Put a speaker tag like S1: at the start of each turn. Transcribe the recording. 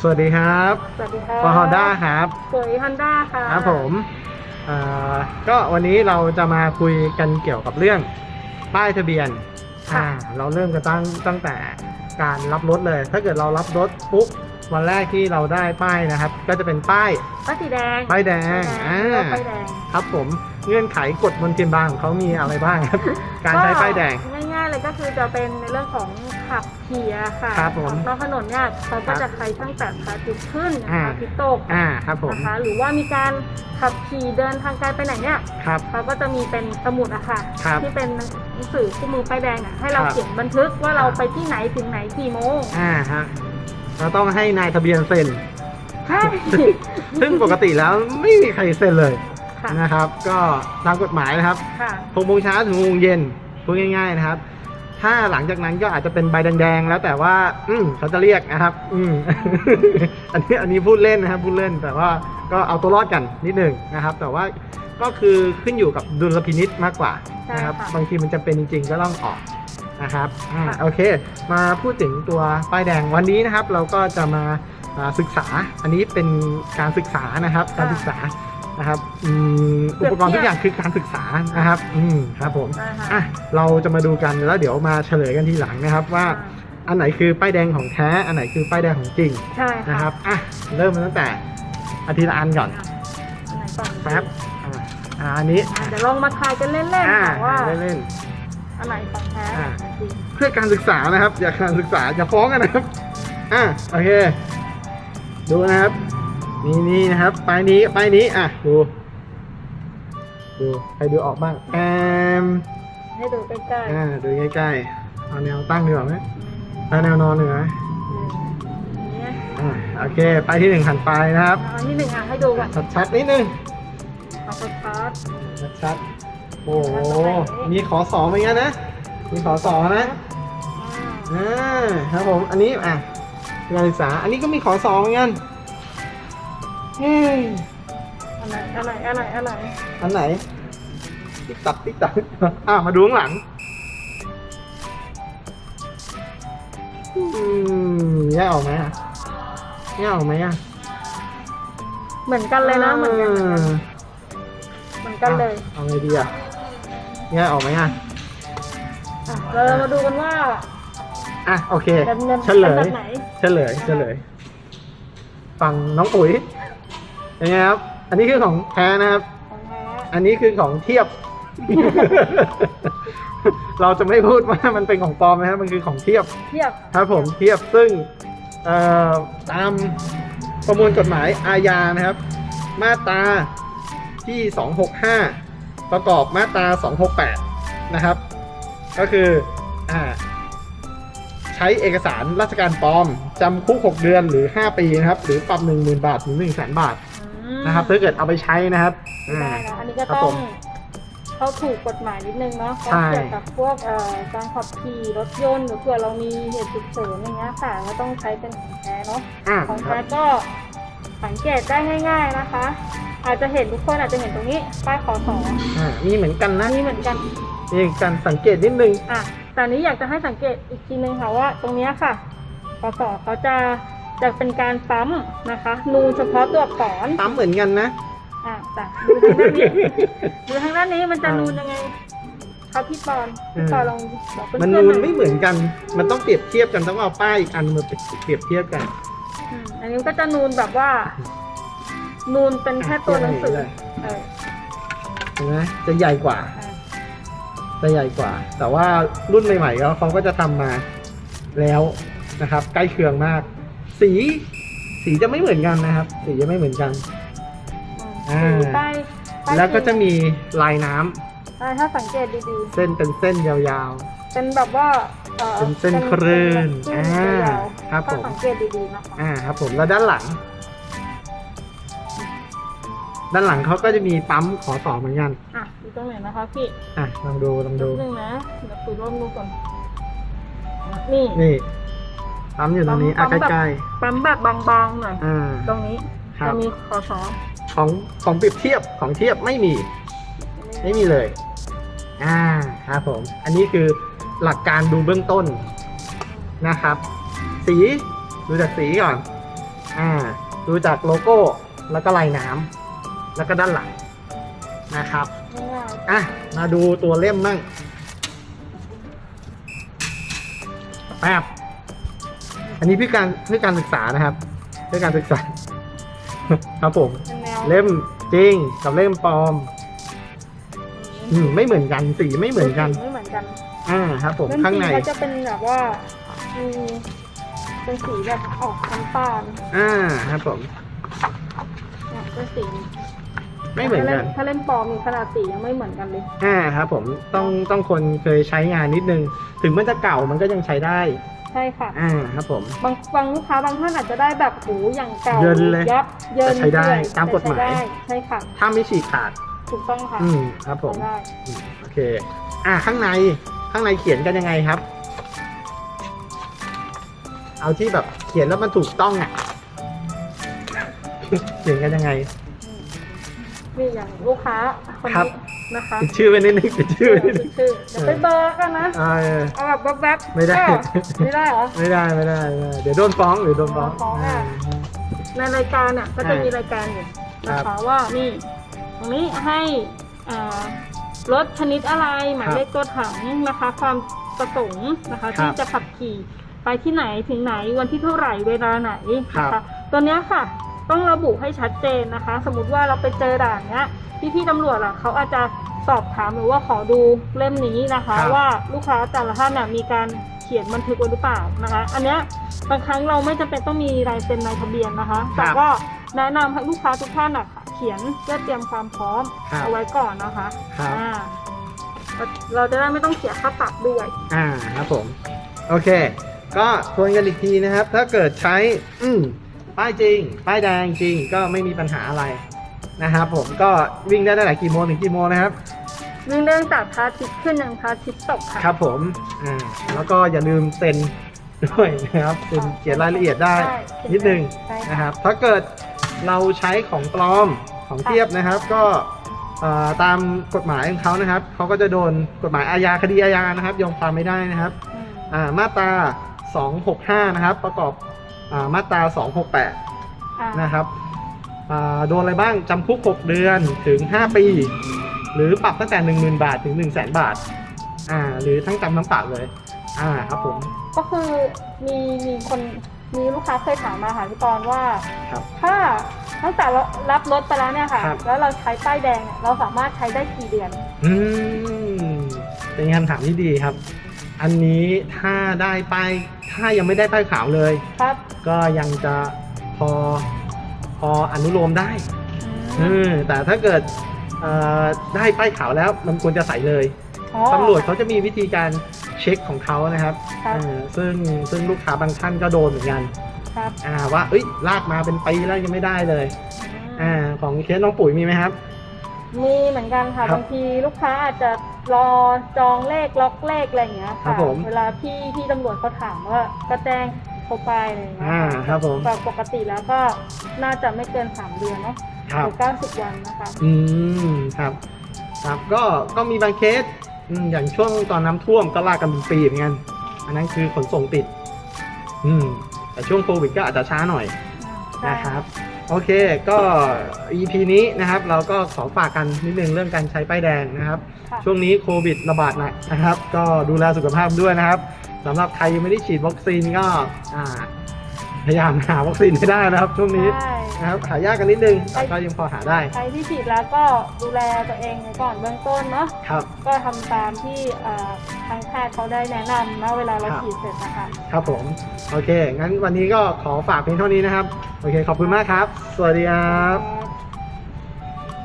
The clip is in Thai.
S1: สวัสดีครับ
S2: สวัสดีค่ะ
S1: ปอฮอนด้าครับ
S2: สวยฮอนด้าค่ะ
S1: ครับผมอ่าก็วันนี้เราจะมาคุยกันเกี่ยวกับเรื่องป้ายทะเบียนอ่าเราเริ่มกันตั้งตั้งแต่การรับรถเลย ถ้าเกิดเรารับรถปุ๊บวันแรกที่เราได้ป้ายนะครับ ก็จะเป็นป้าย
S2: ป้ายสีแดง
S1: ป้ายแดง
S2: อ่า
S1: อ่า
S2: ป้ายแดง
S1: ครับผมเงื่อนไขกฎบนเทียนบางของเขามีอะไรบ้างครับ การใช้ป้ายแดง
S2: ง่ายๆเลย ก็คือจะเป็นในเรื่องของขับขี่อะค่ะ
S1: ครับผม
S2: นอกถนนเนี่ยเขาก็
S1: ครับ
S2: จะใช้ตั้งแต่พระอาทิตย์ขึ้น
S1: อ่า
S2: พระอาทิตย์ตก
S1: อ่าครับผม
S2: นะคะหรือว่ามีการขับขี่เดินทางไกลไปไหนเนี่ย
S1: ครับ
S2: เขาก็จะมีเป็นสมุดอะค่ะ
S1: ครับ
S2: ที่เป็นหนังสือคู่มือป้ายแดงอะให้เรา
S1: ครับ
S2: เขียนบันทึกว่าเราไปที่ไหนถึงไหนกี่โมง
S1: อ่าฮะเราต้องให้นายทะเบียนเซ็น
S2: ใช่
S1: ซึ่งปกติแล้วไม่มีใครเซ็นเลย
S2: ค่ะ
S1: นะครับ ก็ตามกฎหมายนะครับ
S2: ค่ะ
S1: หกโมงเช้าถึงหกโมงเย็นพูดง่ายๆนะครับ ถ้าหลังจากนั้นก็อาจจะเป็นใบแดงๆ แล้วแต่ว่า อืมเขาจะเรียกนะครับ อืมอันนี้อันนี้พูดเล่นนะครับพูดเล่นแต่ว่าก็เอาตัวรอดกันนิดหนึ่งนะครับ แต่ว่าก็คือขึ้นอยู่กับดุลพินิษมากกว่านะครับ บางทีมันจะเป็นจริง ๆ ก็ต้องออกนะครับอ่าโอเค มาพูดถึงตัวป้ายแดงวันนี้นะครับ เราก็จะมาอ่าศึกษา อันนี้เป็นการศึกษานะครับ การศึกษา นะครับอืมอุปกรณ์ทุกอย่างคือการศึกษานะครับ อืมครับผม
S2: ได้ค่ะ
S1: อะเราจะมาดูกันแล้วเดี๋ยวมาเฉลยกันทีหลังนะครับว่า อันไหนคือป้ายแดงของแท้ อันไหนคือป้ายแดงของจริง
S2: ใช่
S1: นะค
S2: ค่ะ
S1: รับอะเริ่มมาตั้งแต่อาทิตย์ละอันก่อน
S2: อันไหนก่อน
S1: แป๊บอะอ่าอันนี้
S2: อะเดี๋ยวลองมาทายกันเล่นๆ
S1: อ่า
S2: ค่ะว่า
S1: เล่น
S2: อันไหนของแท้
S1: อ่า
S2: จริง
S1: ๆเพื่อการศึกษานะครับ อย่าการศึกษาอย่าฟ้องกันนะครับอะโอเค ดูนะครับ นี่นี่นะครับป้ายนี้ป้ายนี้อะดูดูใครดูออกบ้างแอม
S2: ให้ดูใกล้
S1: อ่าดูใกล้ๆเอาแนวตั้งดีกว่าไหม
S2: ๆ
S1: เอาแนวนอนดีกว่าไหม
S2: เนี่ย
S1: อ่าโอเคไปที่หนึ่งหันไปนะครับ
S2: เอาที่หนึ่งอะให้ดูก่อน
S1: ชัดๆนิดนึง
S2: เอาสตาร์ท
S1: ชัดๆโอ้โหมีขอสอเหมือนกันนะมีขอสอนะอ่าครับผมอันนี้อะการศึกษาอันนี้ก็มีขอสอเหมือนกัน เฮ้ย
S2: อันไหนอันไหนอันไหนอันไหน
S1: อันไหน ติ๊กตักติ๊กตักอะมาดูข้างหลัง อืมแยกออกไหมอะแยกออกไหมอะ
S2: เหมือนกันเลยนะเหมือนกันเหมือนกันเลย
S1: เอาไงดีอะแยกออกไหมอะ
S2: อะเรามาดูกันว่า
S1: อะโอเค
S2: เป็นเงิน
S1: เฉล
S2: เป็น
S1: ย
S2: แบบไหน
S1: เฉลยเฉลย ฟังน้องอุ๋ย ยังไงครับ อันนี้คือของแท้นะครับ
S2: ของแท้
S1: อันนี้คือของเทียบ เราจะไม่พูดว่ามันเป็นของปลอมนะครับ มันคือของเทียบ
S2: เทียบ
S1: ครับผมเทียบซึ่งเอ่อตามประมวลกฎหมายอาญานะครับ มาตราที่ 265 ประกอบมาตรา 268 นะครับ ก็คืออ่าใช้เอกสารราชการปลอมจำคุก 6 เดือนหรือ 5 ปีนะครับ หรือปรับ 10,000 บาท ถึง 1 0 0 0 0 0 บาท
S2: อืม
S1: นะครับถ้าเกิดเอาไปใช้นะครับอ่า
S2: ได้นะอันนี้ก็
S1: ครับ
S2: ต้
S1: ผ
S2: อง
S1: ม
S2: เข้าถูกกฎหมายนิดนึงเนาะเพราะ
S1: ใช่
S2: เกี่ยวกับพวกเอ่อการขับขี่รถยนต์หรือเผื่อเรามีเหตุฉุกเฉินอย่างเงี้ยค่ะก็ต้องใช้เป็นของแท้เนาะ
S1: อ่า
S2: ของ
S1: ครั
S2: แท้
S1: บ
S2: ก็สังเกตได้ง่าย ๆนะคะ อาจจะเห็นทุกคนอาจจะเห็นตรงนี้ป้ายขอสอ
S1: อ่ามีเหมือนกันนะ
S2: นี่เหมือนกัน
S1: มีการสังเกตนิดนึง
S2: อะแต่อันนี้อยากจะให้สังเกตอีกทีนึงค่ะว่า ตรงเนี้ยค่ะขอสอเขาจะ จะเป็นการปั๊มนะคะ นูนเฉพาะตัวอักษร
S1: ปั๊มเหมือนกันนะ
S2: อะแต่ดูทางด้านนี้ดูทางด้านนี้มันจะ
S1: อ่านู
S2: นูนยังไงครับพี่ปอนพี่
S1: อืม
S2: ปอนลองบอกเพื่อน
S1: มัน
S2: ๆ
S1: นู
S2: ห
S1: น
S2: น่อย
S1: ไม่เหมือนกัน มันต้องเปรียบเทียบกันต้องเอาป้ายอีกอันมาเปรียบเทียบกัน
S2: อืมอันนี้ก็จะนูนแบบว่า นูนเป็นแค่ตัวหนังสือ
S1: อะ
S2: เออ
S1: เห็นไหมจะใหญ่กว่า
S2: อะ
S1: จะใหญ่กว่า แต่ว่ารุ่นใหม่ๆแล้วเขาก็จะทำมาแล้วนะครับ ใกล้เคียงมาก สี สีจะไม่เหมือนกันนะครับ สีจะไม่เหมือนกัน
S2: อืม
S1: อ่า
S2: สีป้ายป้าย
S1: แล้วก็จะ
S2: สี
S1: มีลายน้ำ
S2: ใช่ถ้าสังเกตดี
S1: เส้นเป็นเส้นยาว
S2: ๆ เป็นแบบว่าอ่อ
S1: เป็นเส้นคลื่น
S2: เป็นเส้น
S1: อ่ายา
S2: ว
S1: ครับ
S2: ถ้า
S1: ผม
S2: สังเกตดีๆนะคะ
S1: ๆ อ่าครับผมแล้วด้านหลัง ด้านหลังเขาก็จะมีปั๊มขอต่อเหมือนกัน
S2: อะดูตรงไหนนะคะพี่
S1: อะลองดูลองดู
S2: นิดนึงนะเดี๋ยวคุยร่วมดูก่อนนี่
S1: นี่ ปั๊มอยู่ตรงนี้อะ
S2: ปั๊มแบบ
S1: ใกล้
S2: ปั๊มแบบบางๆหน่อย
S1: ๆอ่า
S2: ตรงนี้
S1: ครับ
S2: จะมีขอสอ
S1: ของของเปรียบเทียบของเทียบไม่มี ไม่มีเลย อ่า ครับผม อันนี้คือหลักการดูเบื้องต้นนะครับ สีดูจากสีก่อน อ่า ดูจากโลโก้แล้วก็ลายน้ำแล้วก็ด้านหลังนะครับ
S2: ง่าย
S1: อะ มาดูตัวเล่มบ้างแป๊บ อันนี้เพื่อการเพื่อการศึกษานะครับ เพื่อการศึกษา ครับผม
S2: ๆเป็นแนว
S1: เล่มจริงกับเล่มปลอม อืมไม่เหมือนกันสีไม่เหมือนกัน
S2: ไม่เหมือนกัน
S1: อ่าครับ ผม
S2: เล่ม
S1: ข้าง
S2: จริ
S1: ใน
S2: เขาจะเป็นแบบว่ามีเป็นสีแบบออกน้ำตาล
S1: อ่าครับผม
S2: เนี่ยเป็นสี
S1: ไม่เหมือนกัน
S2: ถ้าเล่มปลอมมีขนาดสียังไม่เหมือนกันเลย
S1: อ่าครับผมต้องต้องคนเคยใช้งานนิดนึง ถึงมันจะเก่ามันก็ยังใช้ได้
S2: ใช่ค่ะ
S1: อ่าครับผม
S2: บางบางลูกค้าบางท่านอาจจะได้แบบหูอย่างเก่า
S1: เยินเลย
S2: ยับเยิน
S1: แต่ใช้ได้
S2: เปื่อย
S1: ตามกฎหมาย
S2: แต่ใช้ได้ใช่ค่ะ
S1: ถ้าไม่ฉีกขาด
S2: ถูกต้องค่ะ
S1: อืมครับผม
S2: ใช้ได้
S1: อืมโอเค อ่าข้างในข้างในเขียนกันยังไงครับ เอาที่แบบเขียนแล้วมันถูกต้องอะ เขียนกันยังไง
S2: นี่อย่างลูกค้าคน
S1: ครับ
S2: นี้ นะคะ
S1: ปิดชื่อไว้นิดนึงปิดชื่อไว้นิดนึง
S2: ชื่อเดี๋ยวไปเบอร์กันนะ
S1: อ่า
S2: เอาแบบแวบๆ
S1: ไม่ได้
S2: ก็ไม่ได้เหรอ
S1: ไม่ได้ไม่ได้ไม่ได้เดี๋ยวโดนฟ้องหรือโดนฟ้อง
S2: โดนฟ้องอะาในรายการอะก็จะ
S1: อ่ามี
S2: มีรายการอยู่นะ
S1: ครั
S2: คะ
S1: บ
S2: ว่านี่ตรงนี้ให้อ่ารถชนิดอะไรหมายเลขตัวถังนะคะ ความประสงค์นะคะ
S1: ครับ
S2: ที่จะขับขี่ไปที่ไหนถึงไหนวันที่เท่าไหร่เวลาไหนนะ
S1: ครั
S2: คะ
S1: บ
S2: ตัวเนี้ยค่ะ ต้องระบุให้ชัดเจนนะคะ สมมติว่าเราไปเจอด่านเนี้ย พี่พี่ๆตำรวจอะเขาอาจจะสอบถามหรือว่าขอดูเล่มนี้นะคะ
S1: ครับ
S2: ว่าลูกค้าแต่ละท่านน่ะมีการเขียนบันทึกไว้หรือเปล่านะคะ อันเนี้ยบางครั้งเราไม่จำเป็นต้องมีลายเซ็นในทะเบียนนะคะ แต่ก็แนะนำให้ลูกค้าทุกท่านอะเขียนเพื่อเตรียมความพร้อม
S1: ครับ
S2: เอาไว้ก่อนนะคะ
S1: ครับ
S2: อ่าเราจะได้ไม่ต้องเสียค่าปรับด้วย
S1: อ่าครับผม โอเค ก็ทวนกันอีกทีนะครับ ถ้าเกิดใช้ อืมป้ายจริง ป้ายแดงจริงก็ไม่มีปัญหาอะไร นะครับผมก็วิ่งได้ตั้งแต่กี่โมงถึงกี่โมงนะครับ
S2: วิ่งเรื่องจากพระอาทิตย์ขึ้นยังพระอาทิตย์ตกค่ะ
S1: ครับผมอ่าแล้วก็อย่าลืมเซ็นด้วยนะครับเซ็นเขียนรายละเอียดได้
S2: ใช่
S1: นิดนึง
S2: ใช่ค่ะ
S1: นะครับ ถ้าเกิดเราใช้ของปลอมของเทียบนะครับ ก็เอ่อตามกฎหมายของเขานะครับเขาก็จะโดนกฎหมายอาญาคดีอาญานะครับยอมความไม่ได้นะครับ
S2: อืม
S1: อ่ามาตรา 265 นะครับ ประกอบอามาตรา 268
S2: อ่า
S1: นะครับอ่า โดนอะไรบ้างจำคุก 6 เดือนถึง 5 ปี หรือปรับตั้งแต่ 10,000 บาทถึง 100,000บาท อ่า หรือทั้งจำทั้งปรับเลย อ่าครับผม
S2: ก็คือมีมีคนมีลูกค้าเคยถามมาหาพี่กรณ์ว่า
S1: ครับ
S2: ถ้าตั้งแต่เรารับรถไปแล้วเนี่ยค่ะ
S1: ครับ
S2: แล้วเราใช้ป้ายแดงเนี่ยเราสามารถใช้ได้กี่เดือน
S1: อืมเป็นคำถามที่ดีครับ อันนี้ถ้าได้ป้ายถ้ายังไม่ได้ป้ายขาวเลย
S2: ครับ
S1: ก็ยังจะพอ พออนุโลมได้
S2: อื
S1: อื
S2: ม
S1: มแต่ถ้าเกิดเอ่อได้ป้ายขาวแล้วมันควรจะใส่เลย
S2: อ๋อ
S1: ตำรวจเขาจะมีวิธีการเช็คของเขานะครับ
S2: ครับ
S1: เออซึ่งซึ่งลูกค้าบางท่านก็โดนเหมือนกัน
S2: ครับ
S1: อ่าว่าเอ้ยลากมาเป็นปีแล้วยังไม่ได้เลย
S2: อื
S1: อ่ามของเคสน้องปุ๋ยมีไหมครับ
S2: มีเหมือนกันค่ะ
S1: ครับ
S2: บางทีลูกค้าอาจจะรอจองเลขล็อกเลขอะไรอย่างเงี้ย
S1: ครั
S2: ค่ะ
S1: บผม
S2: เวลาพี่พี่ตำรวจเขาถามว่าก็แจ้ง เขาไปอะไรอย่างเงี้ย
S1: อ่าครับผม
S2: แต่ปกติแล้วก็น่าจะไม่เกินสามเดือนเนาะ
S1: ครับ
S2: หรือเก้าสิบวันนะคะ
S1: อืมครับครับก็ก็มีบางเคสอืมอย่างช่วงตอนน้ำท่วมก็ลากกันเป็นปีเหมือนกันอันนั้นคือขนส่งติด อืม แต่ช่วงโควิดก็อาจจะช้าหน่อย
S2: ใช่
S1: นะครับโอเคก็ EP นี้นะครับ เราก็ขอฝากกันนิดนึงเรื่องการใช้ป้ายแดงนะครับ
S2: ค่ะ
S1: ช่วงนี้โควิดระบาดหนักนะครับ ก็ดูแลสุขภาพด้วยนะครับ สำหรับใครยังไม่ได้ฉีดวัคซีนก็อ่าพยายามหาวัคซีนให้ได้นะครับช่วงนี้
S2: ใช่
S1: นะครับหายากกันนิดนึงแต่ก็ยังพอหาได้
S2: ใครที่ฉีดแล้วก็ดูแลตัวเองไว้ก่อนเบื้องต้นเนาะ
S1: ครับ
S2: ก็ทำตามที่เอ่อทางแพทย์เขาได้แนะนำนะเวลาเรา
S1: ครับ
S2: ฉีดเสร็จนะคะ
S1: ครับผม โอเค งั้นวันนี้ก็ขอฝากเพียงเท่านี้นะครับ โอเค ขอบคุณมากครับ สวัสดีครับ
S2: ครับ